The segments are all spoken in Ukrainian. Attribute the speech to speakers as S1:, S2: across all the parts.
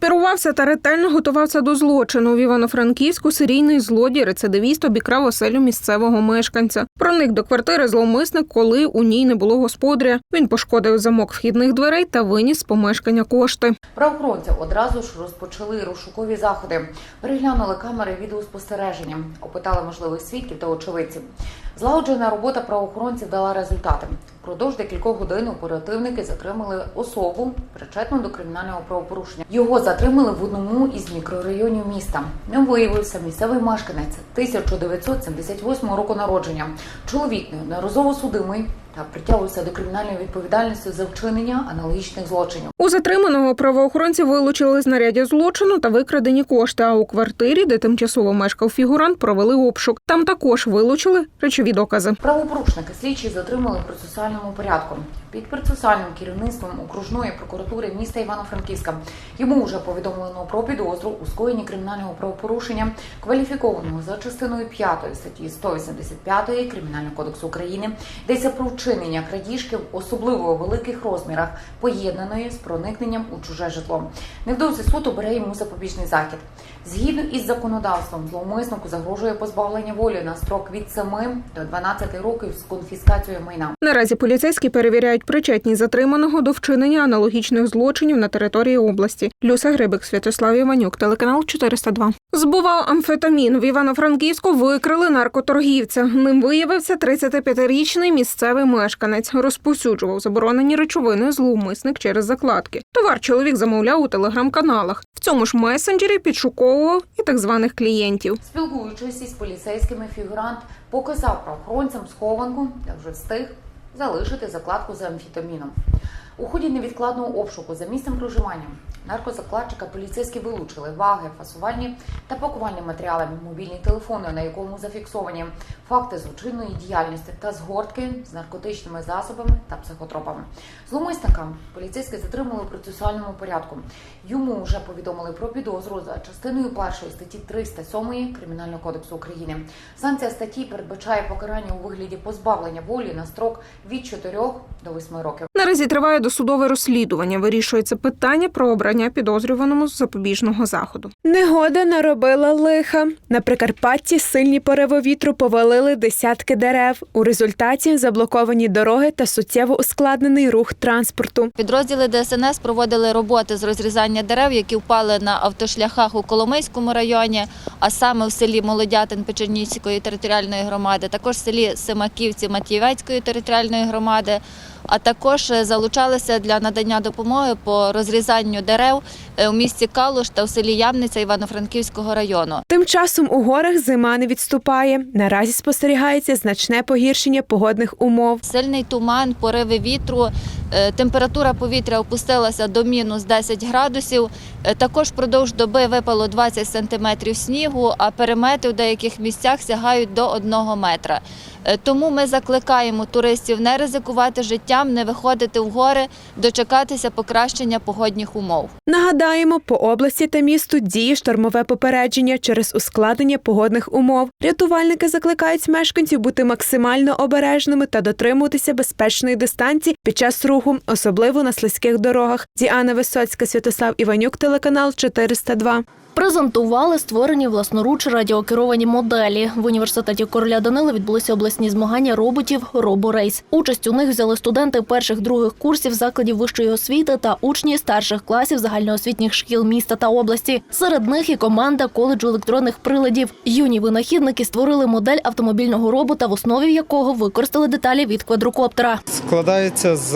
S1: Інспірувався та ретельно готувався до злочину. В Івано-Франківську серійний злодій, рецидивіст обікрав оселю місцевого мешканця. Проник до квартири зловмисник, коли у ній не було господаря. Він пошкодив замок вхідних дверей та виніс з помешкання кошти.
S2: Правоохоронці одразу ж розпочали розшукові заходи, переглянули камери відеоспостереження, опитали можливих свідків та очевидців. Злагоджена робота правоохоронців дала результати. Впродовж декількох годин оперативники затримали особу, причетну до кримінального правопорушення. Його затримали в одному із мікрорайонів міста. Ним виявився місцевий мешканець 1978 року народження. Чоловік неодноразово судимий та притягуються до кримінальної відповідальності за вчинення аналогічних злочинів.
S1: У затриманого правоохоронці вилучили знаряддя злочину та викрадені кошти. А у квартирі, де тимчасово мешкав фігурант, провели обшук. Там також вилучили речові докази.
S2: Правопорушники слідчі затримали в процесуальному порядку під процесуальним керівництвом окружної прокуратури міста Івано-Франківська. Йому вже повідомлено про підозру у скоєнні кримінального правопорушення, кваліфікованого за частиною 5 статті 185 Кримінального кодексу України, йдеться про вчинення крадіжки в особливо великих розмірах, поєднаної з проникненням у чуже житло. Невдовзі суд обере йому запобіжний захід. Згідно із законодавством, зловмиснику загрожує позбавлення волі на строк від 7 до 12 років з конфіскацією майна.
S1: Наразі поліцейські перевіряють причетність затриманого до вчинення аналогічних злочинів на території області. Люся Грибик, Святослав Іванюк, телеканал 402. Збував амфетамін. В Івано-Франківську викрили наркоторгівця. Ним виявився 35-річний місцевий мешканець. Розповсюджував заборонені речовини зловмисник через закладки. Товар чоловік замовляв у телеграм-каналах. В цьому ж месенджері підшуковував і так званих клієнтів.
S2: Спілкуючись із поліцейськими, фігурант показав правоохоронцям схованку, де вже встиг залишити закладку з амфетаміном. У ході невідкладного обшуку за місцем проживання наркозакладчика поліцейські вилучили ваги, фасувальні та пакувальні матеріали, мобільні телефони, на якому зафіксовані факти злочинної діяльності та згортки з наркотичними засобами та психотропами. Зловмисника поліцейські затримали в процесуальному порядку. Йому вже повідомили про підозру за частиною першої статті 307 Кримінального кодексу України. Санкція статті передбачає покарання у вигляді позбавлення волі на строк від 4 до 8 років.
S1: Наразі триває досудове розслідування. Вирішується питання про обрання підозрюваному з запобіжного заходу.
S3: Негода наробила лиха. На Прикарпатті сильні пориви вітру повалили десятки дерев. У результаті заблоковані дороги та суттєво ускладнений рух транспорту.
S4: Підрозділи ДСНС проводили роботи з розрізання дерев, які впали на автошляхах у Коломийському районі, а саме в селі Молодятин Печерніцької територіальної громади, також в селі Семаківці Матієвецької територіальної громади. А також е, залучалися для надання допомоги по розрізанню дерев е, у місті Калуш та в селі Ямниця Івано-Франківського району.
S3: Тим часом у горах зима не відступає. Наразі спостерігається значне погіршення погодних умов.
S4: Сильний туман, пориви вітру, температура повітря опустилася до мінус 10 градусів. Е, Також впродовж доби випало 20 сантиметрів снігу, а перемети в деяких місцях сягають до 1 метра. Е, Тому ми закликаємо туристів не ризикувати життям, не виходити в гори, дочекатися покращення погодних умов.
S3: Нагадаємо, по області та місту діє штормове попередження через ускладнення погодних умов. Рятувальники закликають мешканців бути максимально обережними та дотримуватися безпечної дистанції під час руху, особливо на слизьких дорогах. Діана Висоцька, Святослав Іванюк, телеканал 402.
S5: Презентували створені власноруч радіокеровані моделі. В університеті короля Данила відбулися обласні змагання роботів «Роборейс». Участь у них взяли студенти перших других курсів закладів вищої освіти та учні старших класів загальноосвітніх шкіл міста та області. Серед них і команда коледжу електронних приладів. Юні винахідники створили модель автомобільного робота, в основі якого використали деталі від квадрокоптера.
S6: Складається з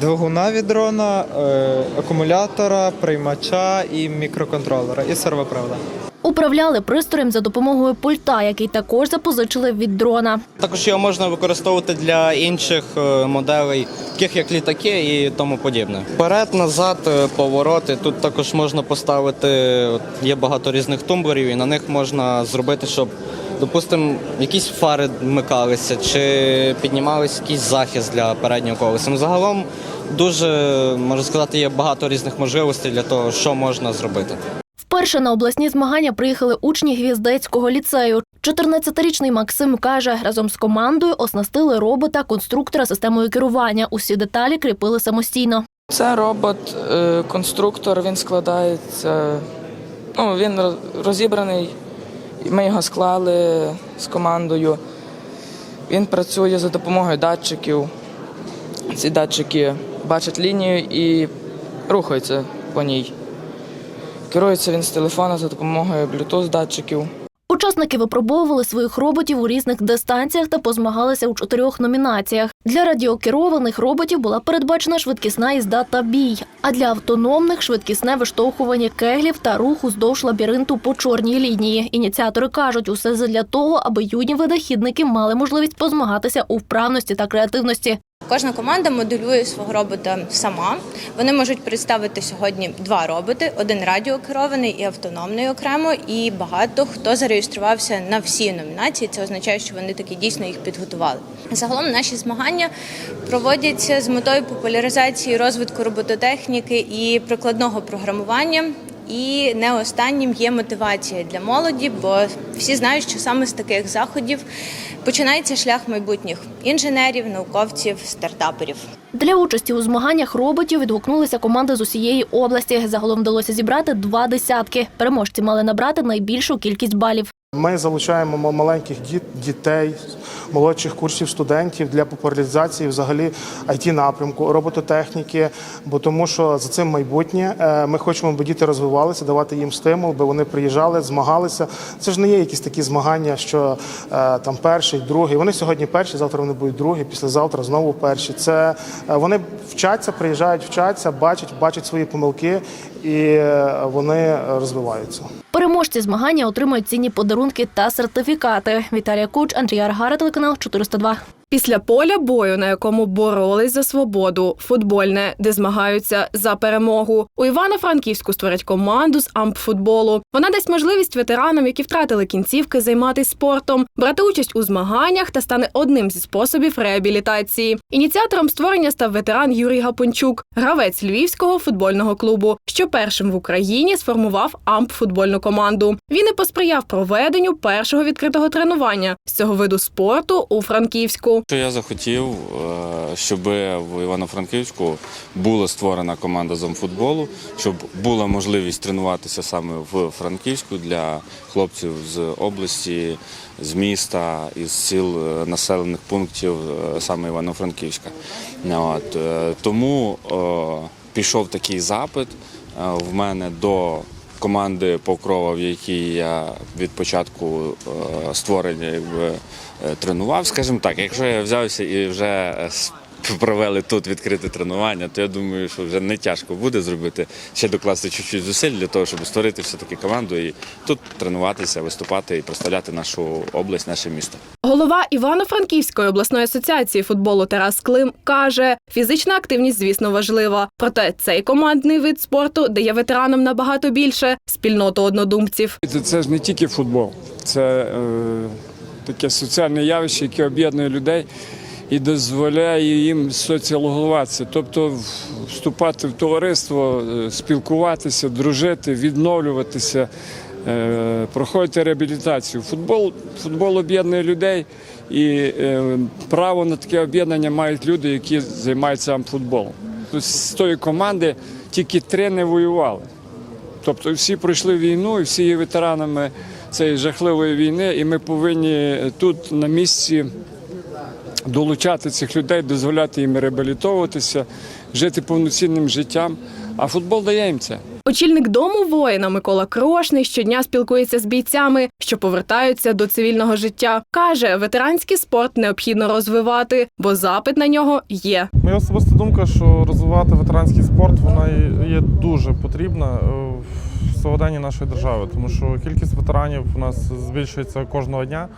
S6: двигуна від дрона, е, акумулятора, приймача і мікроконтролера, і сервопривода.
S5: Управляли пристроєм за допомогою пульта, який також запозичили від дрона.
S7: Також його можна використовувати для інших е, моделей, таких як літаки і тому подібне. Вперед, назад, е, повороти. Тут також можна поставити, є багато різних тумблерів, і на них можна зробити, щоб, допустимо, якісь фари вмикалися чи піднімалися якийсь захист для переднього колеса. Ну, Загалом дуже можна сказати, є багато різних можливостей для того, що можна зробити.
S5: Вперше на обласні змагання приїхали учні Гвіздецького ліцею. 14-річний Максим каже, разом з командою оснастили робота, конструктора системою керування. Усі деталі кріпили самостійно.
S8: Це робот, е, конструктор, він складається. Ну, він розібраний. Ми його склали з командою. Він працює за допомогою датчиків. Ці датчики бачать лінію і рухаються по ній. Керується він з телефона за допомогою Bluetooth датчиків.
S5: Учасники випробовували своїх роботів у різних дистанціях та позмагалися у чотирьох номінаціях. Для радіокерованих роботів була передбачена швидкісна їзда та бій, а для автономних швидкісне виштовхування кеглів та рух уздовж лабіринту по чорній лінії. Ініціатори кажуть, усе задля того, аби юні видохідники мали можливість позмагатися у вправності та креативності.
S9: Кожна команда моделює свого робота сама. Вони можуть представити сьогодні два роботи: один радіокерований і автономний окремо. І багато хто зареєструвався на всі номінації. Це означає, що вони таки дійсно їх підготували. Загалом наші змагання проводяться з метою популяризації розвитку робототехніки і прикладного програмування. І не останнім є мотивація для молоді, бо всі знають, що саме з таких заходів починається шлях майбутніх інженерів, науковців, стартаперів.
S5: Для участі у змаганнях роботів відгукнулися команди з усієї області. Загалом вдалося зібрати два десятки. Переможці мали набрати найбільшу кількість балів.
S10: Ми залучаємо ма- маленьких діт, дітей, молодших курсів студентів для популяризації взагалі it напрямку, робототехніки, бо тому що за цим майбутнє Е, ми хочемо, аби діти розвивалися, давати їм стимул, аби вони приїжджали, змагалися. Це ж не є якісь такі змагання, що е, там перший, другий. Вони сьогодні перші, завтра вони будуть другі, післязавтра знову перші. Це е, вони вчаться, приїжджають, вчаться, бачать, бачать свої помилки і вони розвиваються.
S5: Переможці змагання отримають цінні подарунки та сертифікати. Віталія Куч, Андрій Аргара, телеканал 402.
S3: Після поля бою, на якому боролись за свободу, футбольне, де змагаються за перемогу. У Івано-Франківську створять команду з ампфутболу. Вона дасть можливість ветеранам, які втратили кінцівки, займатися спортом, брати участь у змаганнях та стане одним зі способів реабілітації. Ініціатором створення став ветеран Юрій Гапончук, гравець львівського футбольного клубу, що першим в Україні сформував ампфутбольну команду. Він і посприяв проведенню першого відкритого тренування з цього виду спорту у Франківську.
S11: Що я захотів, е, щоб в Івано-Франківську була створена команда з амфутболу, щоб була можливість тренуватися саме в Франківську для хлопців з області, з міста, із сіл е, населених пунктів е, саме Івано-Франківська. Тому пішов такий запит в мене до команди Покрова, в якій я від початку е, створення якби, е, тренував, скажімо так, якщо я взявся і вже е, провели тут відкрите тренування, то я думаю, що вже не тяжко буде зробити ще докласти чуть-чуть зусиль для того, щоб створити все-таки команду і тут тренуватися, виступати і представляти нашу область, наше місто.
S3: Голова Івано-Франківської обласної асоціації футболу Тарас Клим каже: фізична активність, звісно, важлива. Проте цей командний вид спорту дає ветеранам набагато більше спільноту однодумців.
S12: Це, це ж не тільки футбол, це е, таке соціальне явище, яке об'єднує людей і дозволяє їм соціалізуватися, тобто вступати в товариство, е, спілкуватися, дружити, відновлюватися, е, проходити реабілітацію. Футбол, футбол об'єднує людей, і е, право на таке об'єднання мають люди, які займаються футболом. З тої команди тільки три не воювали. Тобто всі пройшли війну, і всі є ветеранами цієї жахливої війни, і ми повинні тут на місці долучати цих людей, дозволяти їм реабілітовуватися, жити повноцінним життям. А футбол дає їм це.
S3: Очільник дому воїна Микола Крошний щодня спілкується з бійцями, що повертаються до цивільного життя. каже, ветеранський спорт необхідно розвивати, бо запит на нього є.
S13: Моя особиста думка, що розвивати ветеранський спорт вона є дуже потрібна е, в сьогоденні нашої держави, тому що кількість ветеранів у нас збільшується кожного дня.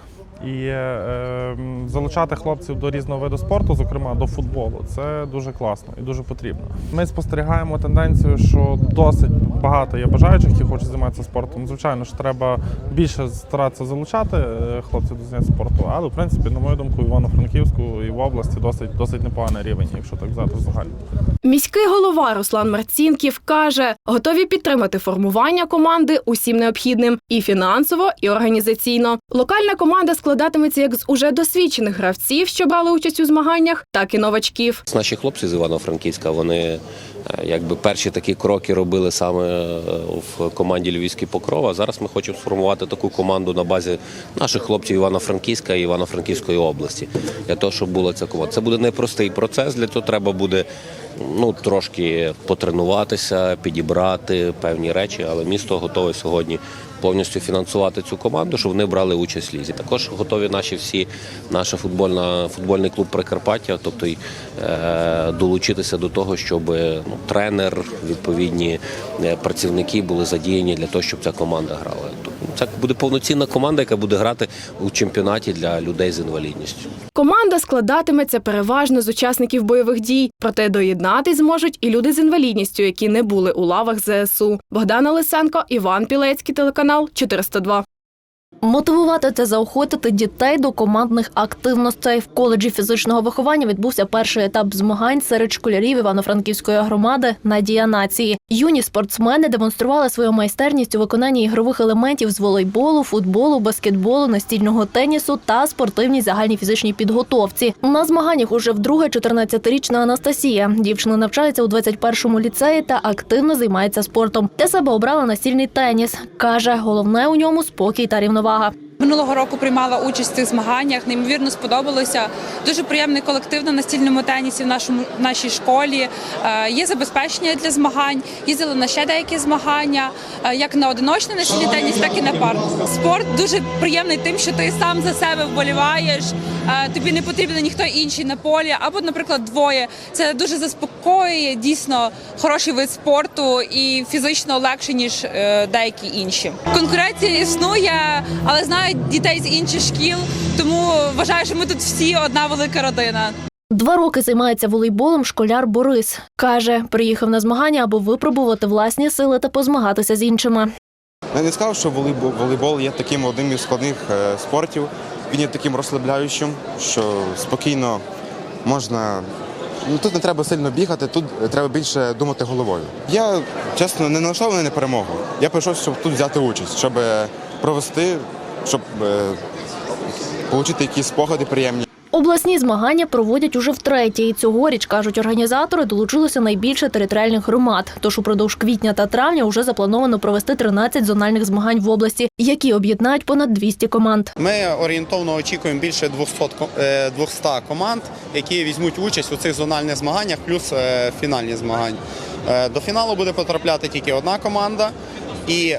S13: І е, залучати хлопців до різного виду спорту, зокрема до футболу, це дуже класно і дуже потрібно. Ми спостерігаємо тенденцію, що досить багато є бажаючих, які хочуть займатися спортом. Звичайно ж, треба більше старатися залучати е, хлопців до заняття спорту, але в принципі, на мою думку, Івано-Франківську і в області досить досить непоганий рівень, якщо так взяти взагалі.
S3: Міський голова Руслан Марцінків каже, готові підтримати формування команди усім необхідним і фінансово, і організаційно. Локальна команда складатиметься як з уже досвідчених гравців, що брали участь у змаганнях, так і новачків.
S14: Наші хлопці з Івано-Франківська вони е, якби перші такі кроки робили саме е, в команді Львівський Покров. А зараз ми хочемо сформувати таку команду на базі наших хлопців Івано-Франківська і Івано-Франківської області. Для того, щоб була ця команда. Це буде непростий процес. Для цього треба буде ну трошки потренуватися, підібрати певні речі, але місто готове сьогодні. Повністю фінансувати цю команду, щоб вони брали участь в лізі. Також готові наші всі, наша футбольна футбольний клуб Прикарпаття, тобто й, е, долучитися до того, щоб ну, тренер, відповідні е, працівники були задіяні для того, щоб ця команда грала. Це буде повноцінна команда, яка буде грати у чемпіонаті для людей з інвалідністю.
S3: Команда складатиметься переважно з учасників бойових дій, проте доєднатись зможуть і люди з інвалідністю, які не були у лавах ЗСУ. Богдана Лисенко, Іван Пілецький, телеканал 402.
S5: Мотивувати та заохотити дітей до командних активностей в коледжі фізичного виховання відбувся перший етап змагань серед школярів Івано-Франківської громади Надія нації. Юні спортсмени демонстрували свою майстерність у виконанні ігрових елементів з волейболу, футболу, баскетболу, настільного тенісу та спортивній загальній фізичній підготовці. На змаганнях уже вдруге 14-річна Анастасія. Дівчина навчається у 21-му ліцеї та активно займається спортом. Для себе обрала настільний теніс. каже, головне у ньому спокій та рівновага. Увага!
S15: Минулого року приймала участь в цих змаганнях. Неймовірно сподобалося. Дуже приємний колектив на настільному тенісі в нашому в нашій школі. Е, Є забезпечення для змагань. Їздили на ще деякі змагання, е, як на одиночний настільний теніс, так і на пар. Спорт дуже приємний тим, що ти сам за себе вболіваєш. е, Тобі не потрібен ніхто інший на полі, або, наприклад, двоє. Це дуже заспокоює. Дійсно хороший вид спорту і фізично легше ніж деякі інші. Конкуренція існує, але знаю дітей з інших шкіл, тому вважаю, що ми тут всі одна велика родина.
S5: Два роки займається волейболом школяр Борис. Каже, приїхав на змагання, аби випробувати власні сили та позмагатися з іншими.
S16: Я не сказав, що волейбол, волейбол є таким одним із складних е, спортів. Він є таким розслабляючим, що спокійно можна. Ну, тут не треба сильно бігати, тут треба більше думати головою. Я чесно не налаштований на перемогу. Я прийшов, щоб тут взяти участь, щоб провести, щоб е, отримати якісь спогади приємні.
S5: Обласні змагання проводять уже втретє. І цьогоріч, кажуть організатори, долучилося найбільше територіальних громад. Тож упродовж квітня та травня вже заплановано провести 13 зональних змагань в області, які об'єднають понад 200 команд.
S17: Ми орієнтовно очікуємо більше 200, ко- е, 200 команд, які візьмуть участь у цих зональних змаганнях, плюс е, фінальні змагання. До фіналу буде потрапляти тільки одна команда, і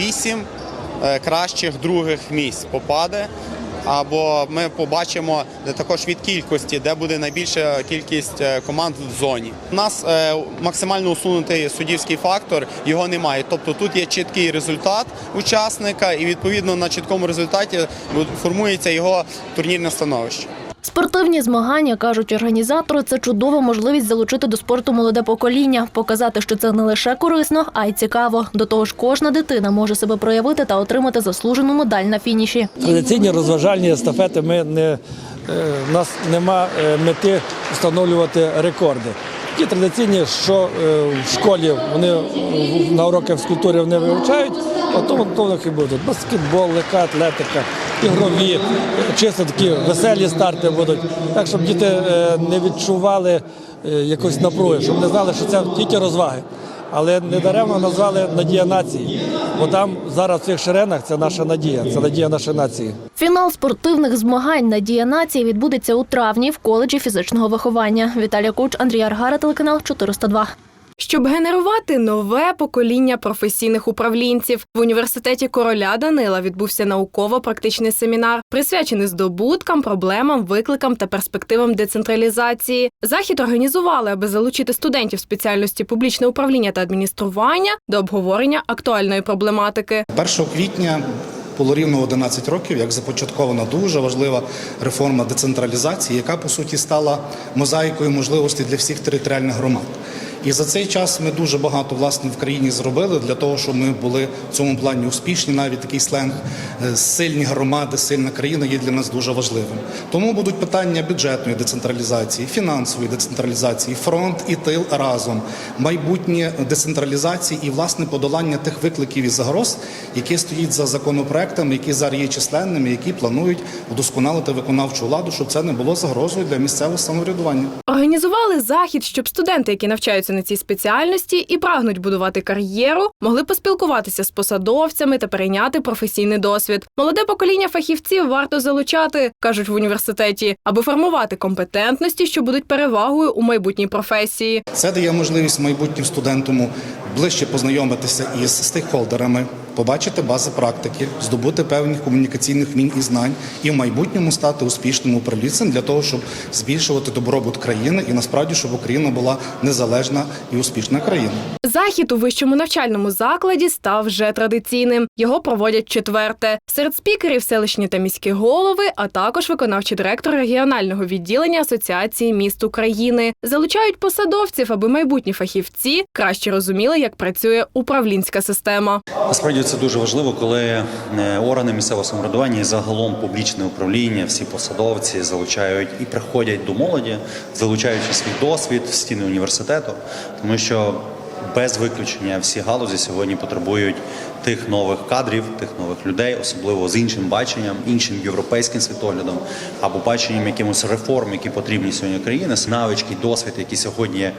S17: вісім кращих других місць попаде. Або ми побачимо також від кількості, де буде найбільша кількість е, команд в зоні. У нас е, максимально усунутий суддівський фактор, його немає. Тобто тут є чіткий результат учасника, і відповідно на чіткому результаті формується його турнірне становище.
S5: Спортивні змагання, кажуть організатори, це чудова можливість залучити до спорту молоде покоління, показати, що це не лише корисно, а й цікаво. До того ж, кожна дитина може себе проявити та отримати заслужену медаль на фініші.
S18: Традиційні розважальні естафети ми не е, у нас нема е, мети встановлювати рекорди. Ті традиційні, що е, в школі вони на на уроках фізкультури вони вивчають, а то і будуть баскетбол, легка атлетика, ігрові, е, чисто такі веселі старти будуть. Так, щоб діти е, не відчували якось напруги, щоб не знали, що це тільки розваги. Але недаремно назвали Надія нації, бо там зараз в цих шеренах це наша надія, це надія нашої нації.
S5: Фінал спортивних змагань Надія нації відбудеться у травні в коледжі фізичного виховання. Віталія Куч, Андрій Аргара, телеканал 402.
S3: Щоб генерувати нове покоління професійних управлінців в університеті короля Данила відбувся науково-практичний семінар, присвячений здобуткам, проблемам, викликам та перспективам децентралізації. Захід організували, аби залучити студентів спеціальності публічне управління та адміністрування до обговорення актуальної проблематики.
S19: 1 квітня було рівно 11 років, як започаткована дуже важлива реформа децентралізації, яка по суті стала мозаїкою можливостей для всіх територіальних громад. І за цей час ми дуже багато власне в країні зробили для того, щоб ми були в цьому плані успішні. Навіть такий сленг е, сильні громади, сильна країна є для нас дуже важливим. Тому будуть питання бюджетної децентралізації, фінансової децентралізації, фронт і тил разом, майбутнє децентралізації і власне подолання тих викликів і загроз, які стоять за законопроектами, які зараз є численними, які планують вдосконалити виконавчу владу, щоб це не було загрозою для місцевого самоврядування.
S3: Організували захід, щоб студенти, які навчаються на цій спеціальності і прагнуть будувати кар'єру, могли поспілкуватися з посадовцями та перейняти професійний досвід. Молоде покоління фахівців варто залучати, кажуть в університеті, аби формувати компетентності, що будуть перевагою у майбутній професії.
S19: Це дає можливість майбутнім студентам ближче познайомитися із стейкхолдерами, побачити бази практики, здобути певних комунікаційних вмінь і знань і в майбутньому стати успішним управлінцем для того, щоб збільшувати добробут країни і насправді, щоб Україна була незалежна і успішна країна.
S3: Захід у вищому навчальному закладі став вже традиційним. Його проводять четверте. Серед спікерів селищні та міські голови, а також виконавчий директор регіонального відділення Асоціації міст України. Залучають посадовців, аби майбутні фахівці краще розуміли, як працює управлінська система.
S20: Насправді це дуже важливо, коли е, органи місцевого самоврядування і загалом публічне управління, всі посадовці залучають і приходять до молоді, залучаючи свій досвід в стіни університету, тому що без виключення всі галузі сьогодні потребують тих нових кадрів, тих нових людей, особливо з іншим баченням, іншим європейським світоглядом або баченням якимось реформ, які потрібні сьогодні країни, навички, досвід, які сьогодні е,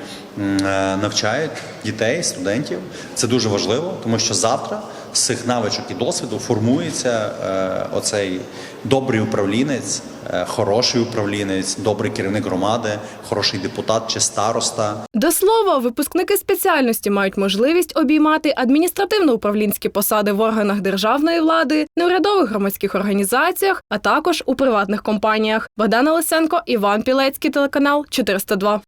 S20: навчають дітей, студентів. Це дуже важливо, тому що завтра з цих навичок і досвіду формується е, оцей добрий управлінець, е, хороший управлінець, добрий керівник громади, хороший депутат чи староста.
S3: До слова, випускники спеціальності мають можливість обіймати адміністративно-управлінські посади в органах державної влади, неурядових громадських організаціях, а також у приватних компаніях. Богдана Лисенко, Іван Пілецький, телеканал 402.